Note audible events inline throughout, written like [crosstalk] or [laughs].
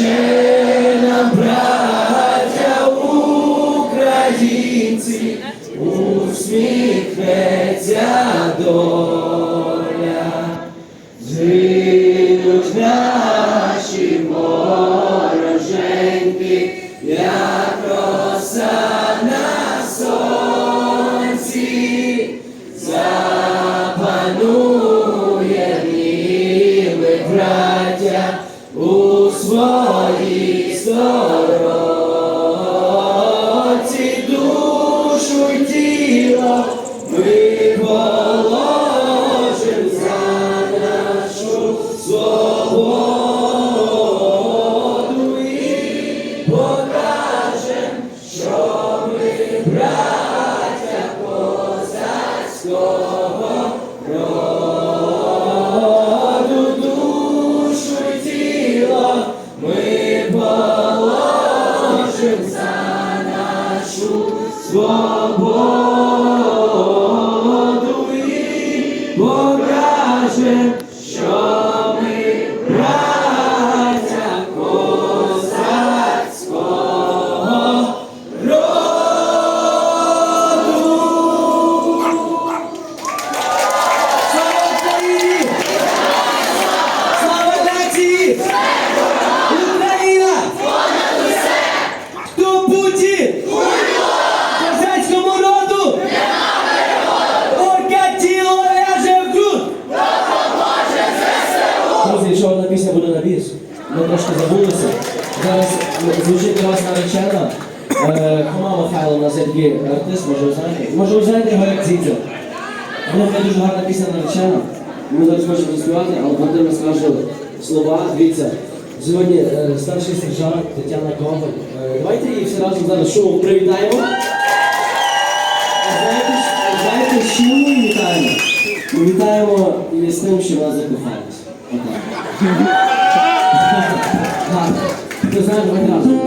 нам, браття українці, усміхнеться доля. Згинуть наші tua. Наречена. Хома Михайло у є такий артист, може ви знаєте? Може ви знаєте його як Дзідзо? Вона буде дуже гарна пісня наречена. Ми зараз хочемо заспівати, але Володимир скаже слова. Дивіться, сьогодні е, старший сержант Тетяна Коваль. Е, Давайте її всі разом зараз шумом привітаємо. Знаєте, що- знаєте, ми вітаємо? Вітаємо її з тим, що вона закохалась. Отак. [laughs] Знаєш, давайте разом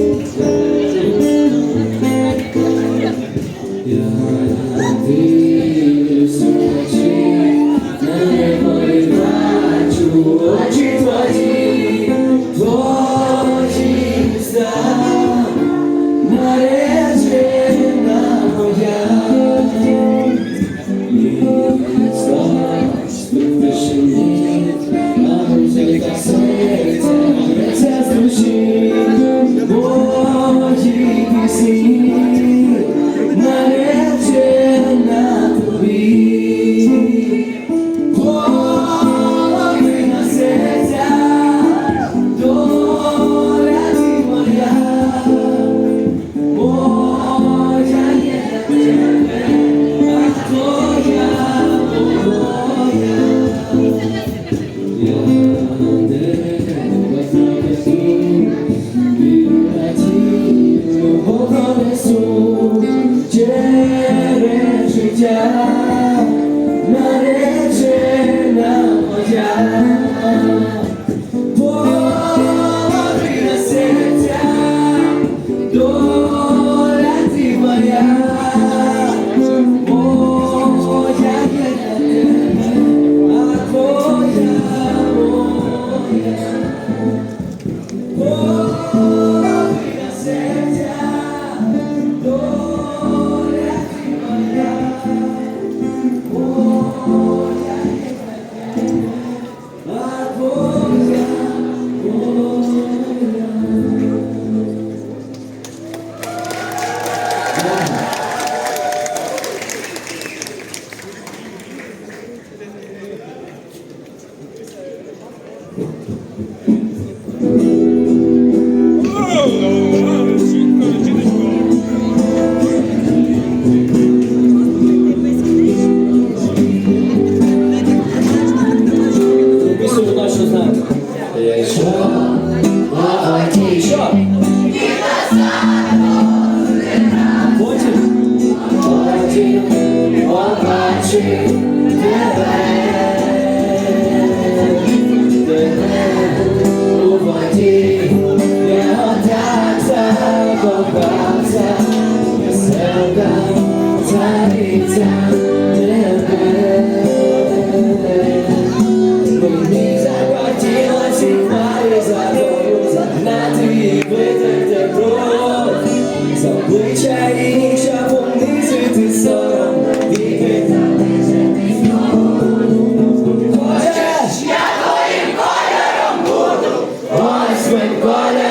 Восьмим кольором.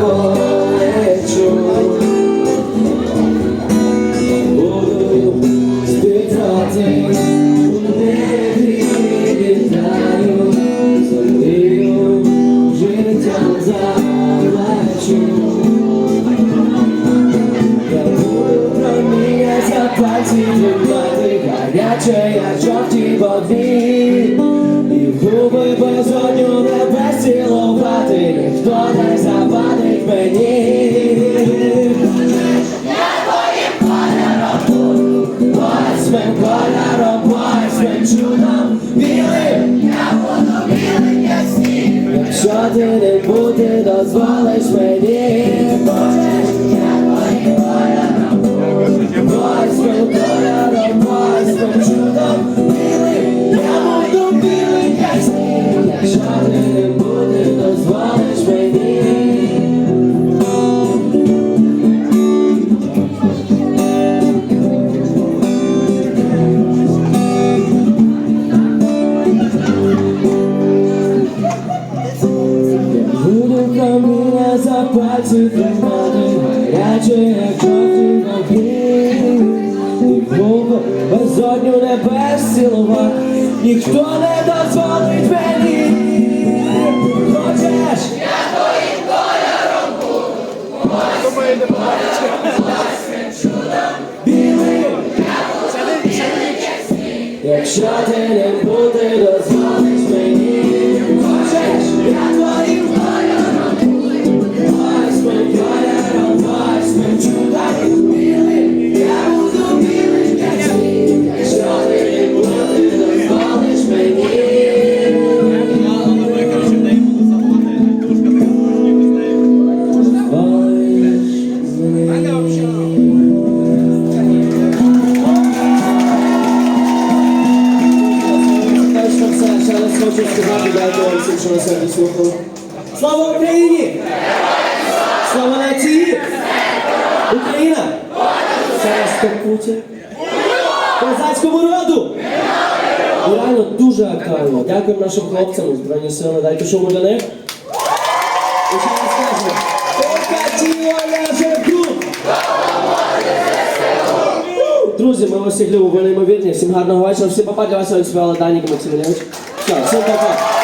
Полечу. Буду спитати, небі літаю, землею заплачу. Я буду проміння за гаряче, як жовті вогні І в губи безодню небес цілувати Ніхто не завадить мені не бути, дозволиш мені. Буду каміння за пальці тримати гаряче, як жовтий вогні. І цілувати Ніхто не дозволить мені Я твоїм кольором буду Восьмим кольором, чудом Білим Якщо ти не буде, Слава Україні! Слава нації! Україна! Зараз Путін! Козацькому роду! Реально дуже актуально. Дякуємо нашим хлопцям, Збройні сили, дайте шуму для них. Друзі, ми вас всіх любимо, ви неймовірні. Всім гарного вечора. Всім папа для вас сьогодні співали Данік Максимович. Все, всім папа.